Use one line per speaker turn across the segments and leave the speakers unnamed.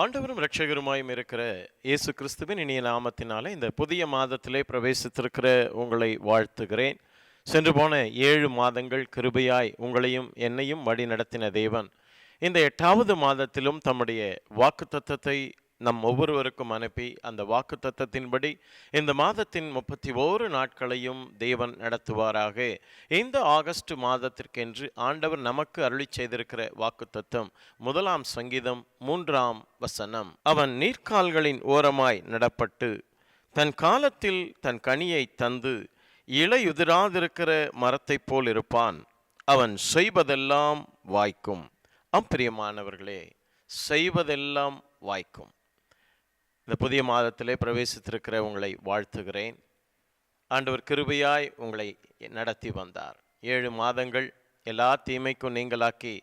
ஆண்டவரும் ரட்சகருமாயும் இருக்கிற இயேசு கிறிஸ்துவின் இனிய நாமத்தினாலே இந்த புதிய மாதத்திலே பிரவேசித்திருக்கிற உங்களை வாழ்த்துகிறேன். சென்று போன ஏழு மாதங்கள் கிருபையாய் உங்களையும் என்னையும் வழி நடத்தின தேவன். இந்த எட்டாவது மாதத்திலும் தம்முடைய வாக்கு தத்தத்தை நம் ஒவ்வொருவருக்கும் அனுப்பி அந்த வாக்குத்தத்தத்தின்படி இந்த மாதத்தின் முப்பத்தி ஓரு நாட்களையும் தேவன் நடத்துவாராக. இந்த ஆகஸ்ட் மாதத்திற்கென்று ஆண்டவர் நமக்கு அருளி செய்திருக்கிற வாக்குத்தத்தம் முதலாம் சங்கீதம் மூன்றாம் வசனம். அவன் நீர்க்கால்களின் ஓரமாய் நடப்பட்டு தன் காலத்தில் தன் கனியை தந்து இலையுதிராதிருக்கிற மரத்தைப் போல் இருப்பான். அவன் செய்வதெல்லாம் வாய்க்கும். அப்பிரியமானவர்களே செய்வதெல்லாம் வாய்க்கும். இந்த புதிய மாதத்திலே பிரவேசித்திருக்கிற உங்களை வாழ்த்துகிறேன். ஆண்டவர் கிருபையாய் உங்களை நடத்தி வந்தார். ஏழு மாதங்கள் எல்லா தீமைக்கும் நீங்களாக்கி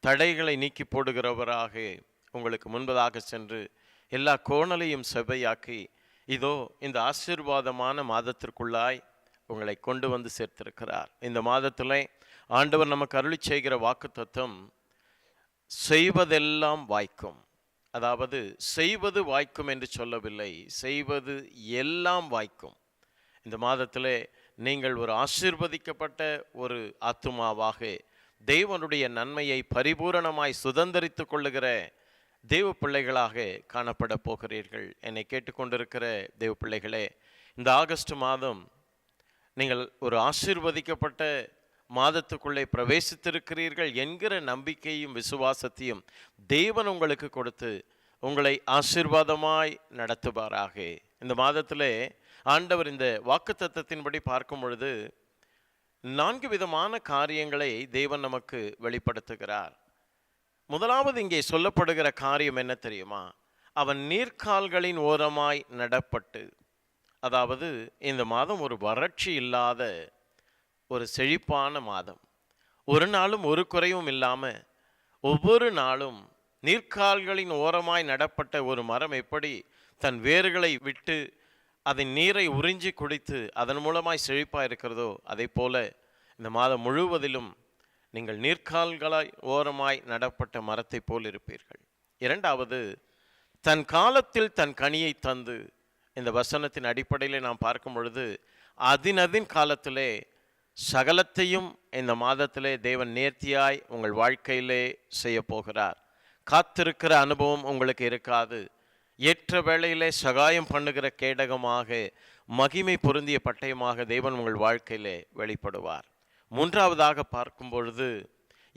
தடைகளை நீக்கி போடுகிறவராக உங்களுக்கு முன்பதாக சென்று எல்லா கோணலையும் செவ்வையாக்கி இதோ இந்த ஆசீர்வாதமான மாதத்திற்குள்ளாய் உங்களை கொண்டு வந்து சேர்த்திருக்கிறார். இந்த மாதத்தில் ஆண்டவர் நமக்கு அருளி செய்கிற வாக்கு தத்துவம் செய்வதெல்லாம் வாய்க்கும். அதாவது செய்வது வாய்க்கும் என்று சொல்லவில்லை செய்வது எல்லாம் வாய்க்கும். இந்த மாதத்திலே நீங்கள் ஒரு ஆசிர்வதிக்கப்பட்ட ஒரு ஆத்துமாவாக தேவனுடைய நன்மையை பரிபூரணமாய் சுதந்திரித்து கொள்ளுகிற தேவ பிள்ளைகளாக காணப்பட போகிறீர்கள். என்னை கேட்டுக்கொண்டிருக்கிற தெய்வ பிள்ளைகளே இந்த ஆகஸ்ட் மாதம் நீங்கள் ஒரு ஆசிர்வதிக்கப்பட்ட மாதத்துக்குள்ளே பிரவேசித்திருக்கிறீர்கள் என்கிற நம்பிக்கையும் விசுவாசத்தையும் தேவன் உங்களுக்கு கொடுத்து உங்களை ஆசீர்வாதமாய் நடத்துவாராக. இந்த மாதத்திலே ஆண்டவர் இந்த வாக்குத்தத்தத்தின்படி பார்க்கும் பொழுது நான்கு விதமான காரியங்களை தேவன் நமக்கு வெளிப்படுத்துகிறார். முதலாவது இங்கே சொல்லப்படுகிற காரியம் என்ன தெரியுமா? அவன் நீர்க்கால்களின் ஓரமாய் நடப்பட்டு அதாவது இந்த மாதம் ஒரு வறட்சி இல்லாத ஒரு செழிப்பான மாதம். ஒரு நாளும் ஒரு குறையும் இல்லாமல் ஒவ்வொரு நாளும் நீர்க்கால்களின் ஓரமாய் நடப்பட்ட ஒரு மரம் எப்படி தன் வேர்களை விட்டு அதன் நீரை உறிஞ்சி குடித்து அதன் மூலமாய் செழிப்பாக இருக்கிறதோ அதே போல இந்த மாதம் முழுவதிலும் நீங்கள் நீர்க்கால்களாய் ஓரமாய் நடப்பட்ட மரத்தை போல் இருப்பீர்கள். இரண்டாவது தன் காலத்தில் தன் கனியை தந்து இந்த வசனத்தின் அடிப்படையில் நாம் பார்க்கும் பொழுது அதினதின் காலத்திலே சகலத்தையும் இந்த மாதத்திலே தேவன் நேர்த்தியாய் உங்கள் வாழ்க்கையிலே செய்ய போகிறார் காத்திருக்கிற அனுபவம் உங்களுக்கு இருக்காது. ஏற்ற வேளையிலே சகாயம் பண்ணுகிற கேடகமாக மகிமை பொருந்திய பட்டயமாக தேவன் உங்கள் வாழ்க்கையிலே வெளிப்படுவார். மூன்றாவதாக பார்க்கும் பொழுது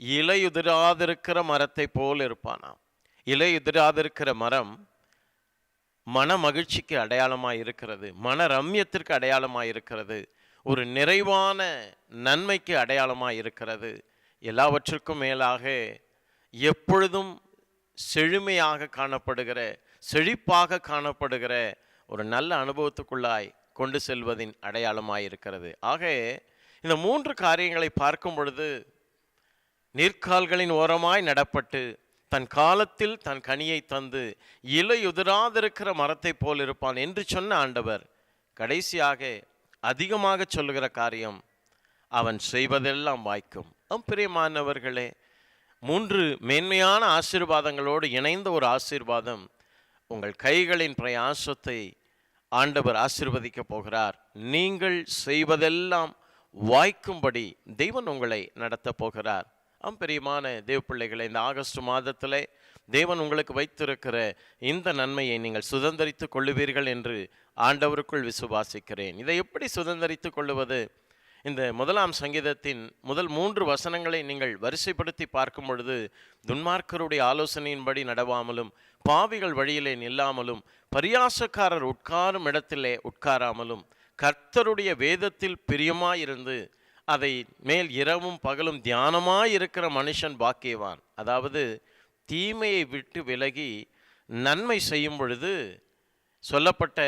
இலையுதிராதிருக்கிற மரத்தை போல் இருப்பானாம். இலையுதிராதிருக்கிற மரம் மன மகிழ்ச்சிக்கு அடையாளமாக இருக்கிறது. மன ரம்யத்திற்கு அடையாளமாக இருக்கிறது. ஒரு நிறைவான நன்மைக்கு அடையாளமாக இருக்கிறது. எல்லாவற்றிற்கும் மேலாக எப்பொழுதும் செழுமையாக காணப்படுகிற செழிப்பாக காணப்படுகிற ஒரு நல்ல அனுபவத்துக்குள்ளாய் கொண்டு செல்வதின் அடையாளமாக இருக்கிறது. ஆக இந்த மூன்று காரியங்களை பார்க்கும் பொழுது நீர்க்கால்களின் ஓரமாய் நடப்பட்டு தன் காலத்தில் தன் கனியை தந்து இலையுதிராதிருக்கிற மரத்தை போல் இருப்பான் என்று சொன்ன ஆண்டவர் கடைசியாக அதிகமாக சொல்லுகிற காரியம் அவன் செய்வதெல்லாம் வாய்க்கும். பிரியமானவர்களே மூன்று மேன்மையான ஆசீர்வாதங்களோடு இணைந்த ஒரு ஆசீர்வாதம் உங்கள் கைகளின் பிரயாசத்தை ஆண்டவர் ஆசீர்வதிக்க போகிறார். நீங்கள் செய்வதெல்லாம் வாய்க்கும்படி தெய்வன் உங்களை நடத்தப் போகிறார். அம்பெரியமான தேவ பிள்ளைகளை இந்த ஆகஸ்ட் மாதத்திலே தேவன் உங்களுக்கு வைத்திருக்கிற இந்த நன்மையை நீங்கள் சுதந்திரித்து கொள்ளுவீர்கள் என்று ஆண்டவருக்குள் விசுவாசிக்கிறேன். இதை எப்படி சுதந்திரித்து கொள்ளுவது? இந்த முதலாம் சங்கீதத்தின் முதல் மூன்று வசனங்களை நீங்கள் வரிசைப்படுத்தி பார்க்கும் பொழுது துன்மார்க்கருடைய ஆலோசனையின்படி நடவாமலும் பாவிகள் வழியிலே நில்லாமலும் பரியாசக்காரர் உட்காரும் இடத்திலே உட்காராமலும் கர்த்தருடைய வேதத்தில் பிரியமாயிருந்து அதை மேல் இரவும் பகலும் தியானமாயிருக்கிற மனுஷன் பாக்கியவான். அதாவது தீமையை விட்டு விலகி நன்மை செய்யும் பொழுது சொல்லப்பட்ட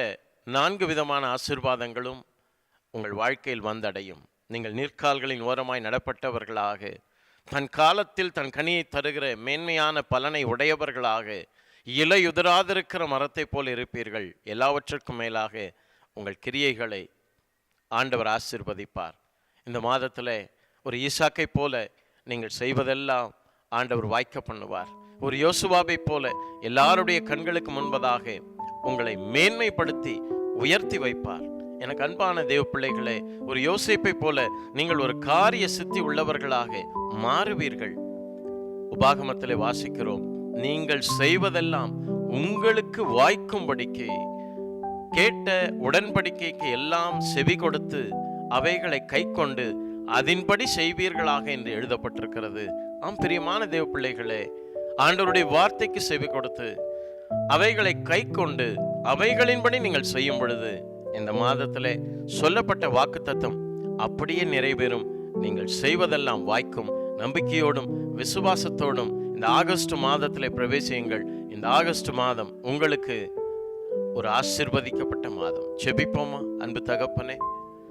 நான்கு விதமான ஆசிர்வாதங்களும் உங்கள் வாழ்க்கையில் வந்தடையும். நீங்கள் நீர்க்கால்களின் ஓரமாய் நடப்பட்டவர்களாக தன் காலத்தில் தன் கனியை தருகிற மேன்மையான பலனை உடையவர்களாக இலையுதிராதிருக்கிற மரத்தைப் போல் இருப்பீர்கள். எல்லாவற்றுக்கும் மேலாக உங்கள் கிரியைகளை ஆண்டவர் ஆசிர்வதிப்பார். இந்த மாதத்தில் ஒரு ஈசாக்கை போல நீங்கள் செய்வதெல்லாம் ஆண்டவர் வாய்க்க பண்ணுவார். ஒரு யோசுவாவை போல எல்லாருடைய கண்களுக்கு முன்பதாக உங்களை மேன்மைப்படுத்தி உயர்த்தி வைப்பார். எனக்கு அன்பான தேவ பிள்ளைகளே ஒரு யோசிப்பை போல நீங்கள் ஒரு காரிய சித்தி உள்ளவர்களாக மாறுவீர்கள். உபாகமத்திலே வாசிக்கிறோம் நீங்கள் செய்வதெல்லாம் உங்களுக்கு வாய்க்கும்படிக்கு கேட்ட உடன்படிக்கைக்கு எல்லாம் செவி கொடுத்து அவைகளை கை கொண்டு அதன்படி செய்வீர்களாக என்று எழுதப்பட்டிருக்கிறது. ஆம் பிரியமான தேவ பிள்ளைகளே ஆண்டவருடைய வார்த்தைக்கு செவி கொடுத்து அவைகளை கை கொண்டு அவைகளின்படி நீங்கள் செய்யும் பொழுது இந்த மாதத்திலே சொல்லப்பட்ட வாக்குத்தத்தம் அப்படியே நிறைவேறும். நீங்கள் செய்வதெல்லாம் வாய்க்கும் நம்பிக்கையோடும் விசுவாசத்தோடும் இந்த ஆகஸ்ட் மாதத்தில் பிரவேசியுங்கள். இந்த ஆகஸ்ட் மாதம் உங்களுக்கு ஒரு ஆசிர்வதிக்கப்பட்ட மாதம். செபிப்போமா அன்பு தகப்பனே.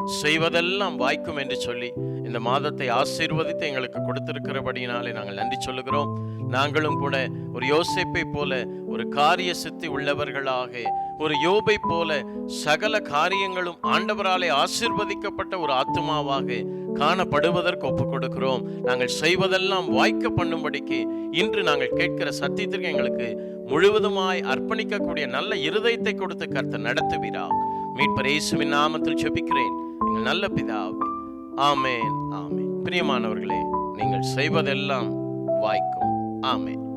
செய்வதெல்லாம் வாய்க்கும் என்று சொல்லி இந்த மாதத்தை ஆசீர்வதித்து எங்களுக்கு கொடுத்திருக்கிறபடியினாலே நாங்கள் நன்றி சொல்லுகிறோம். நாங்களும் கூட ஒரு யோசிப்பை போல ஒரு காரிய சித்தி உள்ளவர்களாக ஒரு யோபை போல சகல காரியங்களும் ஆண்டவராலே ஆசிர்வதிக்கப்பட்ட ஒரு ஆத்மாவாக காணப்படுவதற்கு ஒப்புக் கொடுக்கிறோம் நாங்கள் செய்வதெல்லாம் வாய்க்க பண்ணும்படிக்கு இன்று நாங்கள் கேட்கிற சத்தியத்திற்கு எங்களுக்கு முழுவதுமாய் அர்ப்பணிக்கக்கூடிய நல்ல இருதயத்தை கொடுத்து கர்த்தர் நடத்துவீரா மீட்பர் இயேசுவின் நாமத்தில் ஜெபிக்கிறேன். எங்கள் நல்ல பிதாவே. ஆமேன் ஆமேன். பிரியமானவர்களே நீங்கள் செய்வதெல்லாம் வாய்க்கும். ஆமேன்.